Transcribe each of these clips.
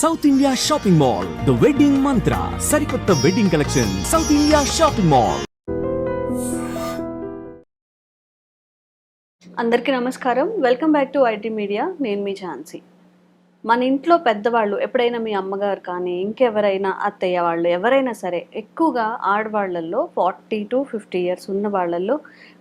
South India shopping mall the wedding Mantra సరికొత్త wedding collection south India shopping mall అందరికీ నమస్కారం. Welcome back to IT media నేను మీ ఝాన్సీ. మన ఇంట్లో పెద్దవాళ్ళు ఎప్పుడైనా మీ అమ్మగారు కానీ ఇంకెవరైనా అత్తయ్య వాళ్ళు ఎవరైనా సరే ఎక్కువగా ఆడవాళ్ళల్లో ఫార్టీ టు ఫిఫ్టీ ఇయర్స్ ఉన్న వాళ్ళల్లో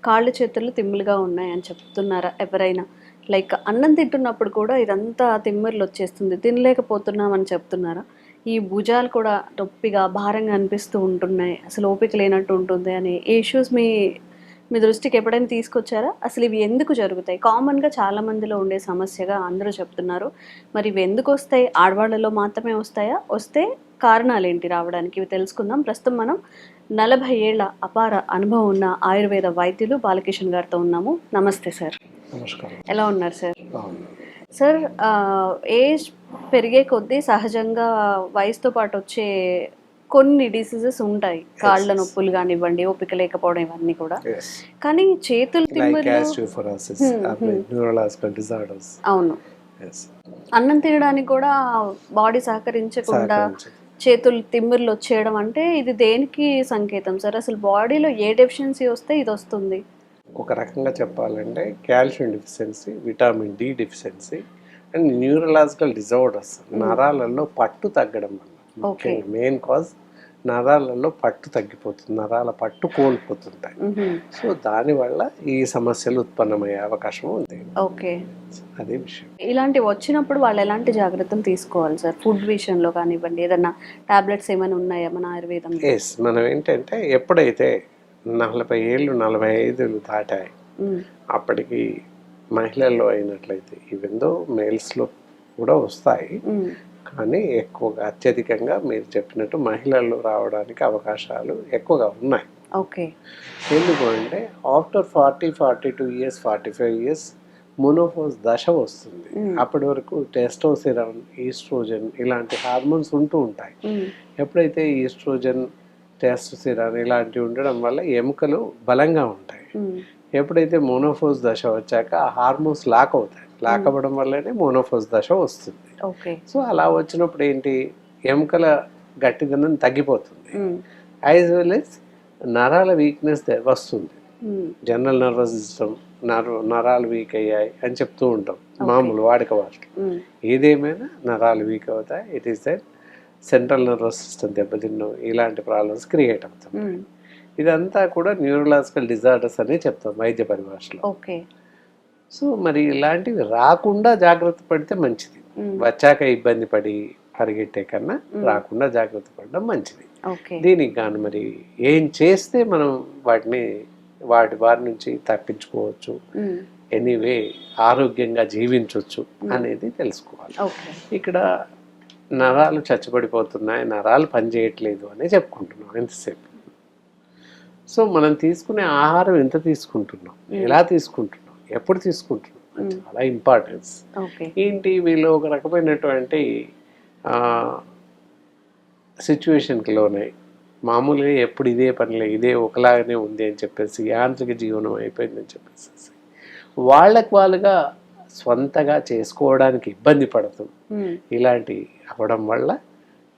కాళ్ళు చేతులు తిమ్ములుగా ఉన్నాయని చెప్తున్నారా ఎవరైనా? లైక్ అన్నం తింటున్నప్పుడు కూడా ఇదంతా తిమ్మిర్లు వచ్చేస్తుంది. తినలేకపోతున్నామని చెప్తున్నారా? ఈ భుజాలు కూడా నొప్పిగా భారంగా అనిపిస్తూ ఉంటున్నాయి. అసలు ఓపిక లేనట్టు ఉంటుంది అని ఈ ఇష్యూస్ మీ మీ దృష్టికి ఎప్పుడైనా తీసుకొచ్చారా? అసలు ఇవి ఎందుకు జరుగుతాయి? కామన్గా చాలా మందిలో ఉండే సమస్యగా అందరూ చెప్తున్నారు. మరి ఇవి ఎందుకు వస్తాయి? ఆడవాళ్ళలో మాత్రమే వస్తాయా? వస్తే కారణాలు ఏంటి రావడానికి? ఇవి తెలుసుకుందాం. ప్రస్తుతం మనం నలభై ఏళ్ళ అపార అనుభవం ఉన్న ఆయుర్వేద వైద్యులు బాలకిషన్ గారితో ఉన్నాము. నమస్తే సార్. నమస్కారం. ఎలా ఉన్నారు సార్? సార్ ఏజ్ పెరిగే కొద్దీ సహజంగా వయసుతో పాటు వచ్చే కొన్ని డిసీజెస్ ఉంటాయి. కాళ్ళ నొప్పులు కానివ్వండి ఓపిక లేకపోవడం ఇవన్నీ కూడా. కానీ చేతులు అవును. అన్నం తినడానికి కూడా బాడీ సహకరించకుండా చేతులు తిమ్మిర్లు వచ్చేయడం అంటే ఇది దేనికి సంకేతం సార్? అసలు బాడీలో ఏ డెఫిషియన్సీ వస్తే ఇది వస్తుంది? ఒక రకంగా చెప్పాలంటే calcium deficiency vitamin D deficiency and neurological disorders. నరాలలో పట్టు తగ్గడం వల్ల. మెయిన్ కాజ్ నరాలలో పట్టు తగ్గిపోతుంది. నరాల పట్టు కోల్పోతుంటాయి. సో దానివల్ల ఈ సమస్యలు ఉత్పన్నమయ్యే అవకాశం ఉంది. ఓకే. అదే విషయం. ఇలాంటివి వచ్చినప్పుడు వాళ్ళు ఎలాంటి జాగ్రత్తలు తీసుకోవాలి సార్? ఫుడ్ విషయంలో కానివ్వండి ఏదన్నా టాబ్లెట్స్ ఏమైనా ఉన్నాయా మన ఆయుర్వేదం ఎస్ మనం ఏంటంటే ఎప్పుడైతే నలభై ఏళ్ళు నలభై ఐదులు దాటాయి. అప్పటికి మహిళల్లో అయినట్లయితే ఈవెందో మేల్స్లో కూడా వస్తాయి. కానీ ఎక్కువగా అత్యధికంగా మీరు చెప్పినట్టు మహిళల్లో రావడానికి అవకాశాలు ఎక్కువగా ఉన్నాయి. ఓకే. ఎందుకు అంటే after forty forty two years forty five years menopause దశ వస్తుంది. అప్పటి వరకు టెస్టోసిరాన్ ఈస్ట్రోజన్ ఇలాంటి హార్మోన్స్ ఉంటూ ఉంటాయి. ఎప్పుడైతే ఈస్ట్రోజన్ టెస్టోసిరాన్ ఇలాంటివి ఉండడం వల్ల ఎముకలు బలంగా ఉంటాయి. ఎప్పుడైతే మోనోఫోస్ దశ వచ్చాక ఆ హార్మోన్స్ లాక్ అవుతాయి. లాక్ అవ్వడం వల్లనే మోనోఫోస్ దశ వస్తుంది. సో అలా వచ్చినప్పుడు ఏంటి? ఎముకల గట్టిదనం తగ్గిపోతుంది. యాజ్ వెల్ ఎస్ నరాల వీక్నెస్ వస్తుంది. జనరల్ నర్వస్ సిస్టమ్ నర నరాలు వీక్ అయ్యాయి అని చెప్తూ ఉంటాం. మామూలు వాడుక వాటికి. ఏదేమైనా నరాలు వీక్ అవుతాయి. It is that central nervous system దెబ్బతిన్నాం ఇలాంటి ప్రాబ్లమ్స్ క్రియేట్ అవుతాం ఇదంతా కూడా న్యూరలాజికల్ డిజార్డర్స్ అని చెప్తాం వైద్య పరిభాషలో. ఓకే. సో మరి ఇలాంటివి రాకుండా జాగ్రత్త పడితే మంచిది. వచ్చాక ఇబ్బంది పడి పరిగెట్టే కన్నా రాకుండా జాగ్రత్త పడడం మంచిది. దీనికి గాను మరి ఏం చేస్తే మనం వాటిని వాటి వారి నుంచి తప్పించుకోవచ్చు ఎనీవే ఆరోగ్యంగా జీవించవచ్చు అనేది తెలుసుకోవాలి. ఇక్కడ నరాలు చచ్చబడిపోతున్నాయి నరాలు పనిచేయట్లేదు అని చెప్పుకుంటున్నాం ఎంతసేపు. సో మనం తీసుకునే ఆహారం ఎంత తీసుకుంటున్నాం? ఎలా తీసుకుంటున్నాం? ఎప్పుడు తీసుకుంటున్నాం? చాలా ఇంపార్టెన్స్ ఏంటి? వీళ్ళు ఒక రకమైనటువంటి సిచ్యువేషన్కి లోనై మామూలుగా ఎప్పుడు ఇదే పనిలే ఇదే ఒకలాగానే ఉంది అని చెప్పేసి యాంత్రిక జీవనం అయిపోయిందని చెప్పేసి వాళ్ళకి వాళ్ళుగా స్వంతగా చేసుకోవడానికి ఇబ్బంది పడుతూ ఇలాంటి అవ్వడం వల్ల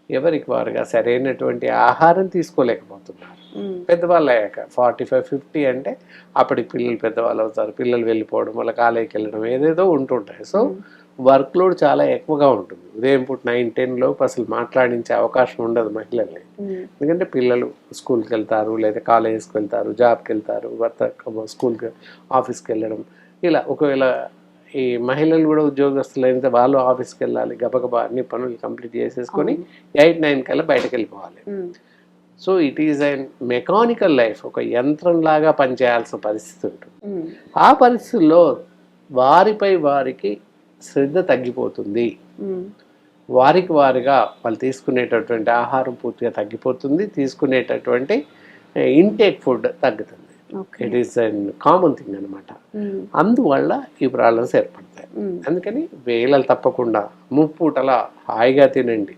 ఎవరికి వారుగా సరైనటువంటి ఆహారం తీసుకోలేకపోతున్నారు. పెద్దవాళ్ళు అయ్యాక ఫార్టీ ఫైవ్ ఫిఫ్టీ అంటే అప్పటికి పిల్లలు పెద్దవాళ్ళు అవుతారు. పిల్లలు వెళ్ళిపోవడం వాళ్ళ కాలేజీకి వెళ్ళడం ఏదేదో ఉంటుంటాయి. సో వర్క్ లోడ్ చాలా ఎక్కువగా ఉంటుంది. ఉదయం పూట నైన్ టెన్ లోపు అసలు మాట్లాడించే అవకాశం ఉండదు మహిళల్ని ఎందుకంటే పిల్లలు స్కూల్కి వెళ్తారు లేదా కాలేజెస్కి వెళ్తారు జాబ్కి వెళ్తారు భర్త స్కూల్కి ఆఫీస్కి వెళ్ళడం. ఇలా ఒకవేళ ఈ మహిళలు కూడా ఉద్యోగస్తులు అయితే వాళ్ళు ఆఫీస్కి వెళ్ళాలి గబగబా అన్ని పనులు కంప్లీట్ చేసేసుకొని ఎయిట్ నైన్ కల్లా బయటకు వెళ్ళిపోవాలి so it is and mechanical life ఒక యంత్రం లాగా పనిచేయాల్సిన పరిస్థితి ఉంటుంది. ఆ పరిస్థితుల్లో వారిపై వారికి శ్రద్ధ తగ్గిపోతుంది. వారికి వారిగా వాళ్ళు తీసుకునేటటువంటి ఆహారం పూర్తిగా తగ్గిపోతుంది. తీసుకునేటటువంటి ఇంటేక్ ఫుడ్ తగ్గుతుంది. It is and common thing అనమాట అందువల్ల ఈ ప్రాబ్లమ్స్ ఏర్పడతాయి. అందుకని వేళలు తప్పకుండా ముప్పూటలా హాయిగా తినండి.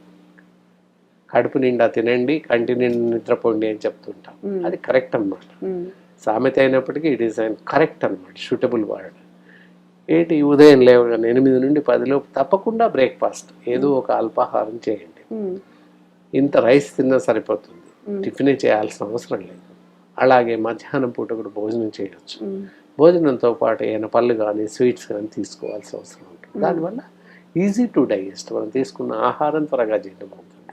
కడుపు నిండా తినండి కంటి నిండా నిద్రపోండి అని చెప్తుంటాం. అది కరెక్ట్ అన్నమాట. సామెత అయినప్పటికీ ఇట్ ఈస్ అండ్ కరెక్ట్ అనమాట సూటబుల్ వర్డ్ ఏంటి? ఉదయం లేవగానే ఎనిమిది నుండి పదిలోపు తప్పకుండా బ్రేక్ఫాస్ట్ ఏదో ఒక అల్పాహారం చేయండి. ఇంత రైస్ తిన్నా సరిపోతుంది. టిఫినే చేయాల్సిన అవసరం లేదు. అలాగే మధ్యాహ్నం పూట కూడా భోజనం చేయొచ్చు. మ్మ్. భోజనంతో పాటు ఏమైనా పళ్ళు కానీ స్వీట్స్ కానీ తీసుకోవాల్సిన అవసరం ఉంటుంది. దానివల్ల ఈజీ టు డైజెస్ట్ మనం తీసుకున్న ఆహారం త్వరగా జీర్ణం అవుతుంది.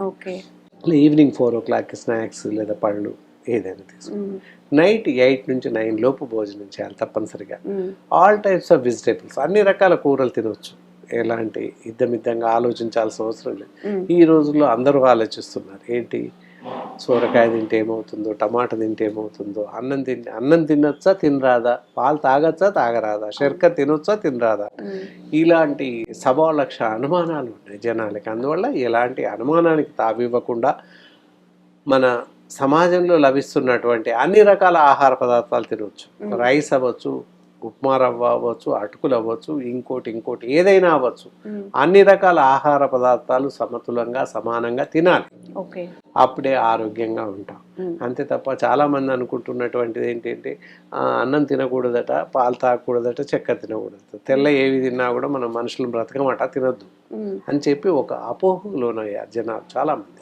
ఈవినింగ్ ఫోర్ ఓ క్లాక్కి స్నాక్స్ లేదా పళ్ళు ఏదైనా తీసుకో మ్మ్. నైట్ ఎయిట్ నుంచి నైన్ లోపు భోజనం చేయాలి తప్పనిసరిగా. ఆల్ టైప్స్ ఆఫ్ వెజిటేబుల్స్ అన్ని రకాల కూరలు తినవచ్చు ఎలాంటి ఇద్దమిద్దంగా ఆలోచించాల్సిన అవసరం లేదు. ఈ రోజుల్లో అందరూ ఆలోచిస్తున్నారు ఏంటి? సోరకాయ తింటే ఏమవుతుందో టమాటా తింటే ఏమవుతుందో అన్నం తింటే అన్నం తినొచ్చా తినరాదా? పాలు తాగొచ్చా తాగరాదా? శర్కర తినొచ్చా తినరాదా. ఇలాంటి సభా లక్ష అనుమానాలు ఉన్నాయి జనాలకి. అందువల్ల ఎలాంటి అనుమానానికి తావివ్వకుండా మన సమాజంలో లభిస్తున్నటువంటి అన్ని రకాల ఆహార పదార్థాలు తినవచ్చు రైస్ అవ్వచ్చు ఉప్మా రవ్వ అవ్వచ్చు అటుకులు అవ్వచ్చు ఇంకోటి ఇంకోటి ఏదైనా అవ్వచ్చు. అన్ని రకాల ఆహార పదార్థాలు సమతులంగా సమానంగా తినాలి. ఓకే. అప్పుడే ఆరోగ్యంగా ఉంటాం. అంతే తప్ప చాలా మంది అనుకుంటున్నటువంటిది ఏంటంటే అన్నం తినకూడదట పాలు తాగకూడదట చక్కెర తినకూడదట తెల్ల ఏవి తిన్నా కూడా మనం మనుషులు బ్రతకమట తినొద్దు. అని చెప్పి ఒక అపోహలోనయ్యారు జనాలు చాలామంది.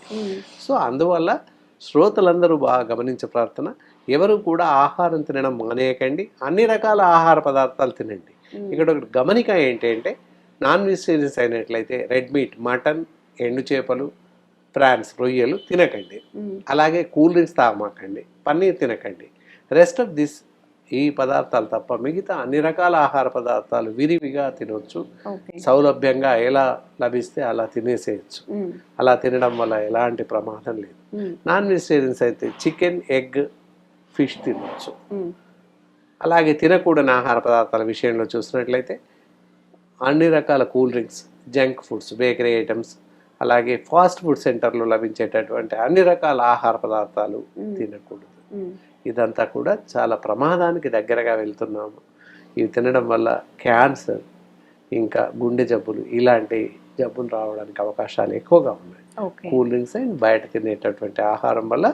సో అందువల్ల శ్రోతలందరూ బాగా గమనించే ప్రార్థన ఎవరు కూడా ఆహారం తినడం మానేయకండి అన్ని రకాల ఆహార పదార్థాలు తినండి. ఇక్కడ ఒకటి గమనిక ఏంటంటే నాన్ వెజిటేరియన్స్ అయినట్లయితే రెడ్ మీట్ మటన్ ఎండు చేపలు ప్రాన్స్ రొయ్యలు తినకండి. అలాగే కూల్ డ్రింక్స్ తాగమాకండి పన్నీర్ తినకండి రెస్ట్ ఆఫ్ దిస్ ఈ పదార్థాలు తప్ప మిగతా అన్ని రకాల ఆహార పదార్థాలు విరివిగా తినొచ్చు సౌలభ్యంగా ఎలా లభిస్తే అలా తినేసేయచ్చు. అలా తినడం వల్ల ఎలాంటి ప్రమాదం లేదు. నాన్ వెజిటేరియన్స్ అయితే చికెన్ ఎగ్ ఫిష్ తినొచ్చు. అలాగే తినకూడని ఆహార పదార్థాల విషయంలో చూసినట్లయితే అన్ని రకాల cool drinks junk foods bakery items అలాగే ఫాస్ట్ ఫుడ్ సెంటర్లో లభించేటటువంటి అన్ని రకాల ఆహార పదార్థాలు. తినకూడదు. ఇదంతా కూడా చాలా ప్రమాదానికి దగ్గరగా వెళ్తున్నాము. ఇవి తినడం వల్ల క్యాన్సర్ ఇంకా గుండె జబ్బులు ఇలాంటి జబ్బులు రావడానికి అవకాశాలు ఎక్కువగా ఉన్నాయి. కూల్ డ్రింక్స్ అండ్ బయట తినేటటువంటి ఆహారం వల్ల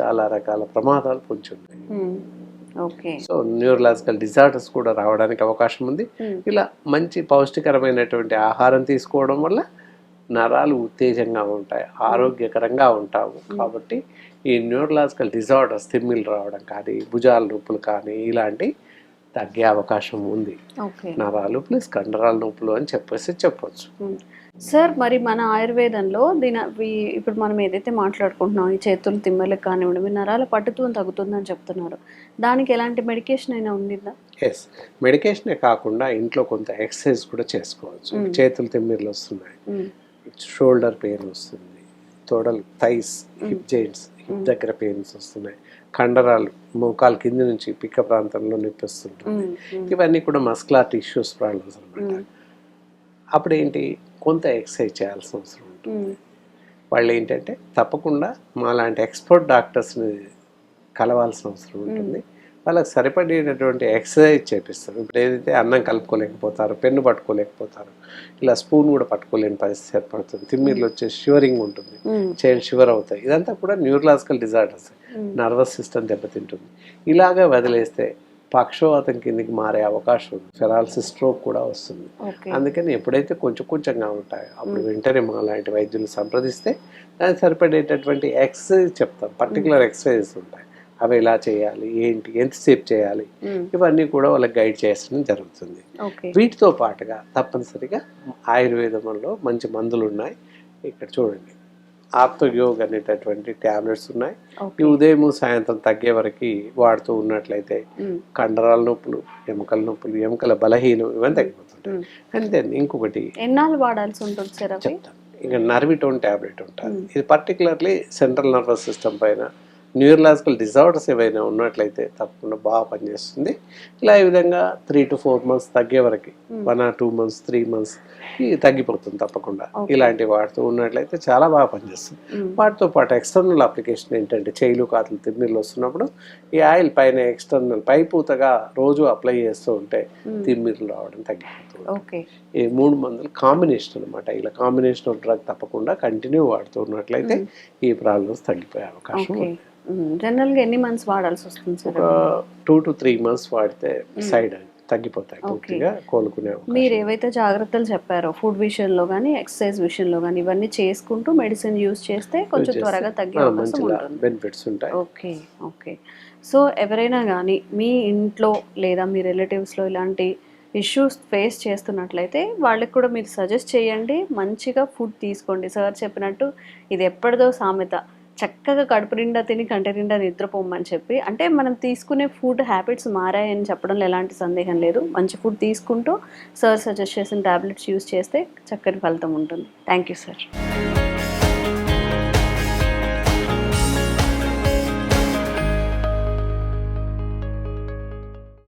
చాలా రకాల ప్రమాదాలు పొంచి ఉన్నాయి సో న్యూరలాజికల్ డిజార్డర్స్ కూడా రావడానికి అవకాశం ఉంది. ఇలా మంచి పౌష్టికరమైనటువంటి ఆహారం తీసుకోవడం వల్ల నరాలు ఉత్తేజంగా ఉంటాయి ఆరోగ్యకరంగా ఉంటాము కాబట్టి ఈ న్యూరలాజికల్ డిజార్డర్స్ తిమ్మిలు రావడం కానీ భుజాల నొప్పులు కానీ ఇలాంటి తగ్గే అవకాశం ఉంది. ఓకే. నరాలు ప్లస్ కండరాల నొప్పులు అని చెప్పేసి చెప్పొచ్చు. మ్మ్. సార్ మరి మన ఆయుర్వేదంలో దీని ఇప్పుడు మనం ఏదైతే మాట్లాడుకుంటున్నాం ఈ చేతులు తిమ్మలకు కానివ్వండి మీ నరాల పట్టుత్వం తగ్గుతుందని చెప్తున్నారు. దానికి ఎలాంటి మెడికేషన్ అయినా ఉండిందా? ఎస్ మెడికేషనే కాకుండా ఇంట్లో కొంత ఎక్సర్సైజ్ కూడా చేసుకోవచ్చు. చేతులు తిమ్మిర్లు వస్తున్నాయి. షోల్డర్ పెయిన్ వస్తుంది. తోడలు థైస్ హిప్ జాయింట్స్ హిప్. దగ్గర పెయిన్స్ వస్తున్నాయి. కండరాలు మోకాలు కింద నుంచి పిక్క ప్రాంతంలో నొప్పి వస్తుంటుంది. ఇవన్నీ కూడా మస్కులార్ టిష్యూస్ ప్రాబ్లమ్స్ అనమాట. అప్పుడు ఏంటి కొంత ఎక్సర్సైజ్ చేయాల్సిన అవసరం ఉంటుంది. వాళ్ళు ఏంటంటే తప్పకుండా మాలాంటి ఎక్స్పర్ట్ డాక్టర్స్ని కలవాల్సిన అవసరం ఉంటుంది. వాళ్ళకి సరిపడేటటువంటి ఎక్సర్సైజ్ చేపిస్తారు. ఇప్పుడు ఏదైతే అన్నం కలుపుకోలేకపోతారు పెన్ను పట్టుకోలేకపోతారు ఇలా స్పూన్ కూడా పట్టుకోలేని పరిస్థితి ఏర్పడుతుంది. తిమ్మిర్లు వచ్చే షివరింగ్ ఉంటుంది. చైల్డ్ షివర్ అవుతాయి. ఇదంతా కూడా న్యూరలాజికల్ డిజార్డర్స్. నర్వస్ సిస్టమ్ దెబ్బతింటుంది. ఇలాగే వదిలేస్తే పక్షవాతం కిందికి మారే అవకాశం ఉంది. ఫెరాలసిస్ స్ట్రోక్ కూడా వస్తుంది. అందుకని ఎప్పుడైతే కొంచెం కొంచెంగా ఉంటాయో అప్పుడు వెంటనే మా లాంటి వైద్యులు సంప్రదిస్తే దానికి సరిపడేటటువంటి ఎక్సర్సైజ్ చెప్తాం. పర్టికులర్ ఎక్సర్సైజెస్ ఉంటాయి. అవి ఎలా చేయాలి ఏంటి ఎంతసేపు చేయాలి. ఇవన్నీ కూడా వాళ్ళకి గైడ్ చేయడం జరుగుతుంది. వీటితో పాటుగా తప్పనిసరిగా ఆయుర్వేదంలో మంచి మందులు ఉన్నాయి. ఇక్కడ చూడండి. ఆప్తయోగ్ అనేటటువంటి ట్యాబ్లెట్స్ ఉన్నాయి. ఈ ఉదయం సాయంత్రం తగ్గే వరకు వాడుతూ ఉన్నట్లయితే. కండరాల నొప్పులు ఎముకల నొప్పులు ఎముకల బలహీనం ఇవన్నీ తగ్గిపోతుంటాయి. అండ్ దెన్ ఇంకొకటి ఎన్నాళ్ళు వాడాల్సి ఉంటుంది సార్ చెప్తాను. ఇక నర్విటోన్ ట్యాబ్లెట్ ఉంటుంది. ఇది పర్టికులర్లీ సెంట్రల్ నర్వస్ సిస్టమ్ పైన న్యూరలాజికల్ డిజార్డర్స్ ఏవైనా ఉన్నట్లయితే తప్పకుండా బాగా పనిచేస్తుంది ఇలా ఈ విధంగా త్రీ టు ఫోర్ మంత్స్ తగ్గే వరకు one or two months three months తగ్గిపోతుంది తప్పకుండా. ఇలాంటివి వాడుతూ ఉన్నట్లయితే చాలా బాగా పనిచేస్తుంది మ్మ్. వాటితో పాటు ఎక్స్టర్నల్ అప్లికేషన్ ఏంటంటే చేయిలు కాతులు తిమ్మిర్లు వస్తున్నప్పుడు ఈ ఆయిల్ పైన ఎక్స్టర్నల్ పైపూతగా రోజు అప్లై చేస్తూ ఉంటే మ్మ్. తిమ్మిర్లు రావడం తగ్గిపోతుంది ఓకే. ఈ మూడు మందులు కాంబినేషన్ అనమాట ఇలా కాంబినేషన్ ఆఫ్ డ్రగ్ తప్పకుండా కంటిన్యూ వాడుతూ ఉన్నట్లయితే ఈ ప్రాబ్లమ్స్ తగ్గిపోయే అవకాశం ఓకే. ఉంది. జనరల్గా ఎన్ని మంత్స్ వాడాల్సి వస్తుంది sir? Two to three months వాడితే సైడ్ తగ్గిపోతాయి పూర్తిగా కోలుకునే. మీరు ఏవైతే జాగ్రత్తలు చెప్పారో ఫుడ్ విషయంలో కానీ ఎక్సర్సైజ్ విషయంలో కానీ ఇవన్నీ చేసుకుంటూ మెడిసిన్ యూస్ చేస్తే కొంచెం త్వరగా తగ్గే బెనిఫిట్స్ ఉంటాయి. ఓకే. ఓకే. సో ఎవరైనా కానీ మీ ఇంట్లో లేదా మీ రిలేటివ్స్లో ఇలాంటి ఇష్యూస్ ఫేస్ చేస్తున్నట్లయితే వాళ్ళకి కూడా మీరు సజెస్ట్ చేయండి. మంచిగా ఫుడ్ తీసుకోండి. సార్ చెప్పినట్టు ఇది ఎప్పటిదో సామెత. చక్కగా కడుపు నిండా తిని కంటి నిండా నిద్రపోమని చెప్పి అంటే మనం తీసుకునే ఫుడ్ హ్యాబిట్స్ మారాయని చెప్పడంలో ఎలాంటి సందేహం లేదు. మంచి ఫుడ్ తీసుకుంటూ సార్ సజెస్ట్ చేసిన టాబ్లెట్స్ యూస్ చేస్తే చక్కని ఫలితం ఉంటుంది. Thank you sir